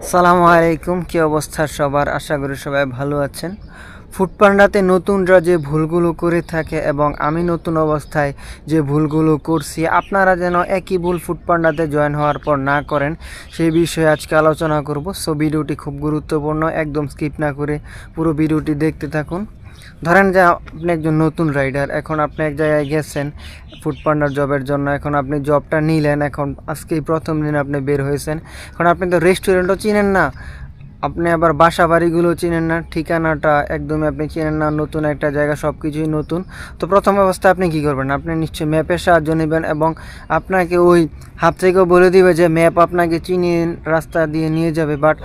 সালামু আলাইকুম, কী অবস্থা সবার? আশা করি সবাই ভালো আছেন। ফুটপান্ডাতে নতুনরা যে ভুলগুলো করে থাকে এবং আমি নতুন অবস্থায় যে ভুলগুলো করছি, আপনারা যেন একই ভুল ফুটপান্ডাতে জয়েন হওয়ার পর না করেন সেই বিষয়ে আজকে আলোচনা করব। সো, ভিডিওটি খুব গুরুত্বপূর্ণ, একদম স্কিপ না করে পুরো ভিডিওটি দেখতে থাকুন। ধরেন যে আপনি একজন নতুন রাইডার এখন আপনি এক জায়গায় গেছেন ফুড ফুডপান্ডার জবের জন্য, এখন আপনি জবটা নিলেন, এখন আজকেই প্রথম দিন আপনি বের হয়েছেন। এখন আপনি তো রেস্টুরেন্টও চিনেন না। আপনি আবার বাসা বাড়িগুলো চিনেন না, ঠিকানাটা একদমই আপনি চিনেন না, নতুন একটা জায়গা সব কিছুই নতুন। তো প্রথম অবস্থায় আপনি কি করবেন? আপনি নিশ্চয়ই ম্যাপের সাহায্য নেবেন এবং আপনাকে ওই হাত থেকেও বলে দিবে যে ম্যাপ আপনাকে চিনিয়ে রাস্তা দিয়ে নিয়ে যাবে, বাট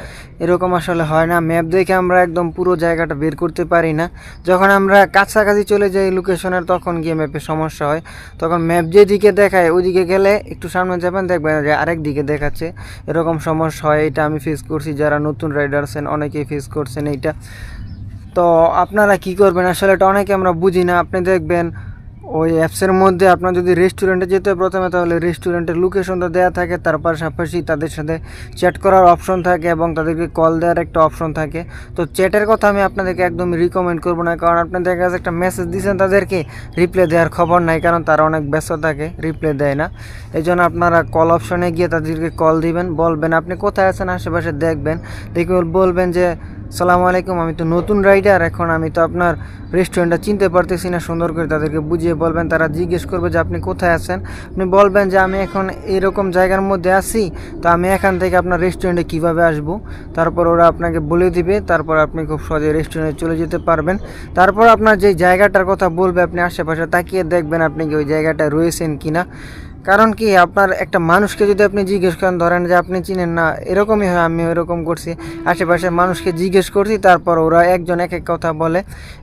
এরকম আসলে হয় না। ম্যাপ দেখে আমরা একদম পুরো জায়গাটা বের করতে পারি না। যখন আমরা কাছাকাছি চলে যাই লোকেশনের তখন গিয়ে ম্যাপে সমস্যা হয়। তখন ম্যাপ যেদিকে দেখায়, ওইদিকে গেলে একটু সামনে যাবেন, দেখবেন যে আরেক দিকে দেখাচ্ছে। এরকম সমস্যা হয়, এটা আমি ফেস করছি। যারা নতুন রাইডার আছেন অনেকেই ফেস করছেন এইটা। তো আপনারা কি করবেন? আসলে এটা অনেকে আমরা বুঝি না। আপনি দেখবেন ওই অ্যাপসের মধ্যে আপনার যদি রেস্টুরেন্টে যেতে হয় প্রথমে, তাহলে রেস্টুরেন্টের লোকেশনটা দেওয়া থাকে, তার পাশাপাশি তাদের সাথে চ্যাট করার অপশন থাকে এবং তাদেরকে কল দেওয়ার একটা অপশন থাকে। তো চ্যাটের কথা আমি আপনাদেরকে একদম রিকমেন্ড করব না, কারণ আপনাদের কাছে একটা মেসেজ দিয়েছেন তাদেরকে রিপ্লাই দেওয়ার খবর নাই, কারণ তারা অনেক ব্যস্ত থাকে রিপ্লাই দেয় না। এই জন্য আপনারা কল অপশনে গিয়ে তাদেরকে কল দিবেন, বলবেন আপনি কোথায় আছেন, আশেপাশে দেখবেন, দেখে বলবেন যে সালামু আলাইকুম, আমি তো নতুন রাইডার এখন আমি তো আপনার রেস্টুরেন্টটা চিনতে পারতেছি না, সুন্দর করে তাদেরকে বুঝিয়ে বলবেন, তারা জিজ্ঞেস করবে যে আপনি কোথায় আছেন। আপনি বলবেন যে আমি এখন এরকম জায়গার মধ্যে আছি, তো আমি এখান থেকে আপনার রেস্টুরেন্টে কীভাবে আসব? তারপর ওরা আপনাকে বলে দিবে, তারপর আপনি খুব সহজে রেস্টুরেন্টে চলে যেতে পারবেন। তারপর আপনার যে জায়গাটার কথা বলবে আপনি আশেপাশে তাকিয়ে দেখবেন আপনি কি ওই জায়গাটায় রয়েছেন কিনা। কারণ কি, আপনার একটা মানুষকে যদি আপনি জিজ্ঞেস করেন, ধরেন যে আপনি চিনেন না, এরকমই হয় আমি এরকম করছি। আশেপাশে মানুষকে জিজ্ঞেস করছি, তারপর ওরা একজন এক এক কথা বলে।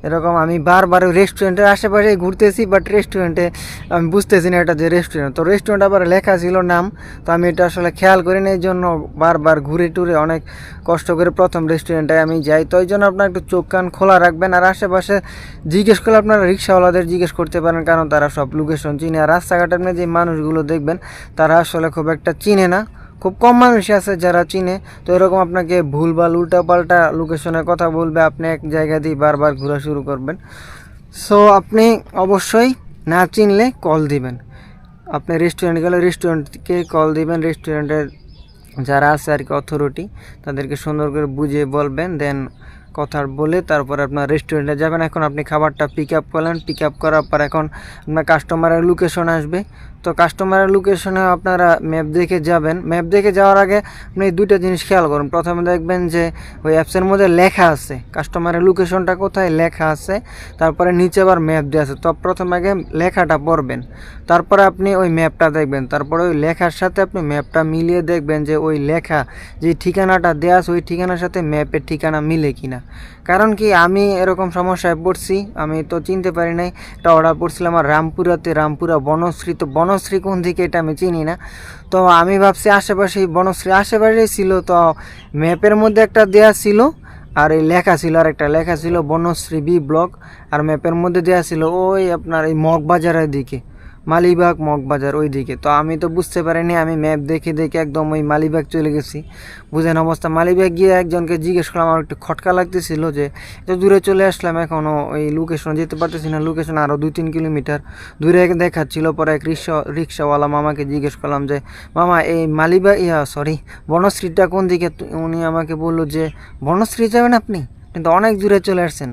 এরকম আমি বারবার রেস্টুরেন্টের আশেপাশে ঘুরতেছি বাট রেস্টুরেন্টে আমি বুঝতেছি না এটা যে রেস্টুরেন্ট তো রেস্টুরেন্ট আবার লেখা ছিল নাম, তো আমি এটা আসলে খেয়াল করি না এই জন্য বারবার ঘুরে টুরে অনেক কষ্ট করে প্রথম রেস্টুরেন্টে আমি যাই। তো ওই জন্য আপনার একটু চোখ কান খোলা রাখবেন, আর আশেপাশে জিজ্ঞেস করলে আপনারা রিক্সাওয়ালাদের জিজ্ঞেস করতে পারেন, কারণ তারা সব লোকেশন চিনে। আর রাস্তাঘাটে আপনি যে মানুষগুলো দেখবেন, তারা আসলে খুব একটা চিনে না। খুব কম মানুষই আছে যারা চিনে। তো এরকম আপনাকে ভুলভাল উল্টাপাল্টা লোকেশনের কথা বলবে, আপনি এক জায়গা দিয়ে বারবার ঘোরা শুরু করবেন। সো আপনি অবশ্যই না চিনলে কল দিবেন। আপনি রেস্টুরেন্ট গেলে রেস্টুরেন্টকে কল দিবেন। রেস্টুরেন্টের যারা আছে আর কি অথরিটি তাদেরকে সুন্দর করে বুঝিয়ে বলবেন। দেন কথা বলে তারপর আপনার রেস্টুরেন্টে যাবেন। এখন আপনি খাবারটা পিক আপ করলেন। পিক আপ করার পর এখন আপনার কাস্টমারের লোকেশন আসবে। তো কাস্টমারের লোকেশনে আপনারা ম্যাপ দেখে যাবেন। ম্যাপ দেখে যাওয়ার আগে আপনি দুইটা জিনিস খেয়াল করুন। প্রথমে দেখবেন যে ওই অ্যাপসের মধ্যে লেখা আছে। কাস্টমারের লোকেশনটা কোথায় লেখা আছে। তারপরে নিচে আবার ম্যাপ দেওয়া আছে। তো প্রথমে আগে লেখাটা পড়বেন। তারপরে আপনি ওই ম্যাপটা দেখবেন। তারপরে ওই লেখার সাথে আপনি ম্যাপটা মিলিয়ে দেখবেন যে ওই লেখা যে ঠিকানাটা দেওয়া আছে, ওই ঠিকানার সাথে ম্যাপের ঠিকানা মিলে কিনা। কারণ কি, আমি এরকম সমস্যায় পড়ছি, আমি তো চিনতে পারি নাই। একটা অর্ডার করছিলাম আর রামপুরাতে, রামপুরা বনশ্রী, তো বনশ্রী কোন দিকে এটা আমি চিনি না। তো আমি ভাবছি আশেপাশেই, বনশ্রী আশেপাশেই ছিল, তো ম্যাপের মধ্যে একটা দেয়া ছিল, আর এই লেখা ছিল, আর একটা লেখা ছিল বনশ্রী বি ব্লক, আর ম্যাপের মধ্যে দেওয়া ছিল ওই আপনার এই মগবাজারের দিকে। মালিবাগ মগবাজার ওই দিকে তো আমি তো বুঝতে পারিনি, আমি ম্যাপ দেখে দেখে একদম ওই মালিবাগ চলে গেছি। বুঝেন অবস্থা, মালিবাগ গিয়ে একজনকে জিজ্ঞেস করলাম, আমার একটু খটকা লাগতেছিল যে, এত দূরে চলে আসলাম এখনও ওই লোকেশন যেতে পারতেছি না লোকেশন আরও দুই তিন কিলোমিটার দূরে দেখাচ্ছিল, পরে এক রিক্সা, রিক্সাওয়ালা মামাকে জিজ্ঞেস করলাম যে, মামা, এই মালিবাগ, ইয়া সরি বনশ্রীটা কোন দিকে? উনি আমাকে বলল যে, বনশ্রী যাবেন আপনি? কিন্তু অনেক দূরে চলে আসছেন।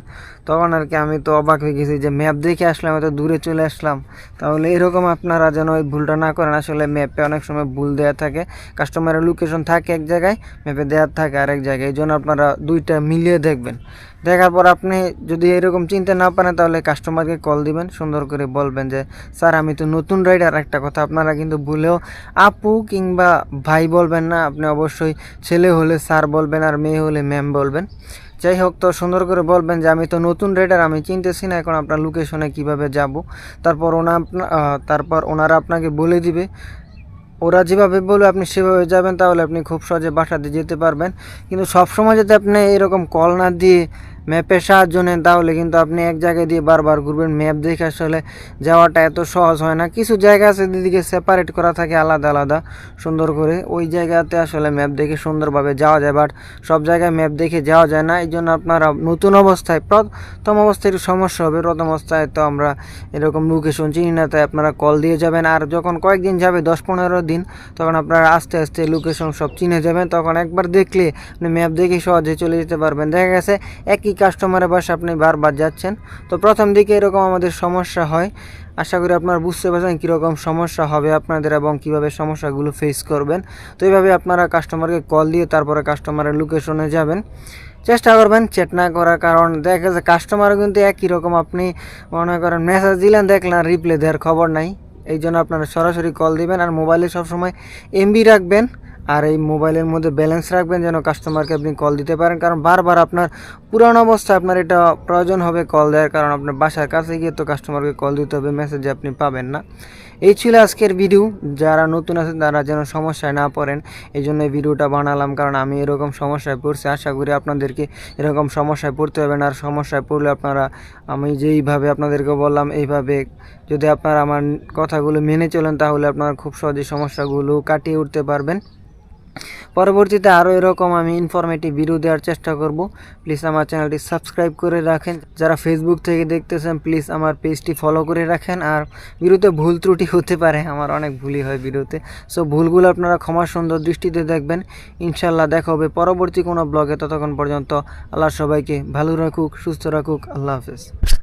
তখন আর কি আমি তো অবাক হয়ে গেছি যে ম্যাপ দেখে আসলাম, এত দূরে চলে আসলাম। তাহলে এরকম আপনারা যেন ওই ভুলটা না করেন। আসলে ম্যাপে অনেক সময় ভুল দেওয়া থাকে। কাস্টমারের লোকেশন থাকে এক জায়গায় ম্যাপে দেওয়া থাকে আরেক জায়গায়। এই জন্য আপনারা দুইটা মিলিয়ে দেখবেন। দেখার পর আপনি যদি এরকম চিনতে না পারেন, তাহলে কাস্টমারকে কল দিবেন। সুন্দর করে বলবেন যে, স্যার, আমি তো নতুন রাইডার একটা কথা আপনারা কিন্তু ভুলেও আপু কিংবা ভাই বলবেন না। আপনি অবশ্যই ছেলে হলে স্যার বলবেন আর মেয়ে হলে ম্যাম বলবেন। যাই হোক তো সুন্দর করে বলবেন যে, আমি তো নতুন রেডার আমি চিনতেছি না, এখন আপনার লোকেশনে কীভাবে যাব। তারপর ওনা তারপর ওনারা আপনাকে বলে দিবে। ওরা যেভাবে বলবে আপনি সেভাবে যাবেন, তাহলে আপনি খুব সহজে বাসাতে যেতে পারবেন। কিন্তু সবসময় যদি আপনি এরকম কল না দিয়ে ম্যাপের সাহায্য নেন, তাহলে কিন্তু আপনি এক জায়গায় দিয়ে বারবার ঘুরবেন। ম্যাপ দেখে আসলে যাওয়াটা এত সহজ হয় না। কিছু জায়গা আছে দিদিকে সেপারেট করা থাকে আলাদা আলাদা, সুন্দর করে। ওই জায়গাতে আসলে ম্যাপ দেখে সুন্দরভাবে যাওয়া যায় বাট সব জায়গায় ম্যাপ দেখে যাওয়া যায় না। এই জন্য আপনারা নতুন অবস্থায়, প্রথম অবস্থায় একটু সমস্যা হবে। প্রথম অবস্থায় তো আমরা এরকম লোকেশন চিনি না, তাই আপনারা কল দিয়ে যাবেন। আর যখন কয়েকদিন যাবে, দশ পনেরো দিন, তখন আপনারা আস্তে আস্তে লোকেশন সব চিনে যাবেন। তখন একবার দেখলে আপনি ম্যাপ দেখে সহজে চলে যেতে পারবেন। দেখা গেছে একই কাস্টমারের বাসা আপনি বারবার যাচ্ছেন। তো প্রথম দিকে এরকম আমাদের সমস্যা হয়। আশা করি আপনারা বুঝতে পারছেন কীরকম সমস্যা হবে আপনাদের এবং কীভাবে সমস্যাগুলো ফেস করবেন। তো এইভাবে আপনারা কাস্টমারকে কল দিয়ে তারপরে কাস্টমারের লোকেশনে যাবেন। চেষ্টা করবেন চ্যাট না করার কারণ দেখা যাচ্ছে কাস্টমারও কিন্তু একই রকম। আপনি মনে করেন মেসেজ দিলেন, দেখলেন রিপ্লাই দেওয়ার খবর নাই। এই জন্য আপনারা সরাসরি কল দিবেন আর মোবাইলে সবসময় এমবি রাখবেন। আর এই মোবাইলের মধ্যে ব্যালেন্স রাখবেন যেন কাস্টমারকে আপনি কল দিতে পারেন। কারণ বারবার আপনার পুরানো অবস্থায় আপনার এটা প্রয়োজন হবে কল দেওয়ার। কারণ আপনার বাসার কাছে গিয়ে তো কাস্টমারকে কল দিতে হবে মেসেজে আপনি পাবেন না। এই ছিল আজকের ভিডিও যারা নতুন আছেন, তারা যেন সমস্যায় না পড়েন। এই জন্য এই ভিডিওটা বানালাম, কারণ আমি এরকম সমস্যায় পড়ছি। আশা করি আপনাদেরকে এরকম সমস্যায় পড়তে হবে না। আর সমস্যায় পড়লে আপনারা, আমি যেইভাবে আপনাদেরকে বললাম, এইভাবে যদি আপনারা আমার কথাগুলো মেনে চলেন, তাহলে আপনারা খুব সহজে সমস্যাগুলো কাটিয়ে উঠতে পারবেন। পরবর্তীতে আরও এরকম আমি ইনফরমেটিভ ভিডিও দেওয়ার চেষ্টা করব। প্লিজ আমার চ্যানেলটি সাবস্ক্রাইব করে রাখেন। যারা ফেসবুক থেকে দেখতেছেন প্লিজ আমার পেজটি ফলো করে রাখেন। আর ভিডিওতে ভুল ত্রুটি হতে পারে, আমার অনেক ভুলই হয় ভিডিওতে সো ভুলগুলো আপনারা ক্ষমা সুন্দর দৃষ্টিতে দেখবেন। ইনশাল্লাহ দেখা হবে পরবর্তী কোনো ব্লগে ততক্ষণ পর্যন্ত আল্লাহ সবাইকে ভালো রাখুক, সুস্থ রাখুক। আল্লাহ হাফেজ।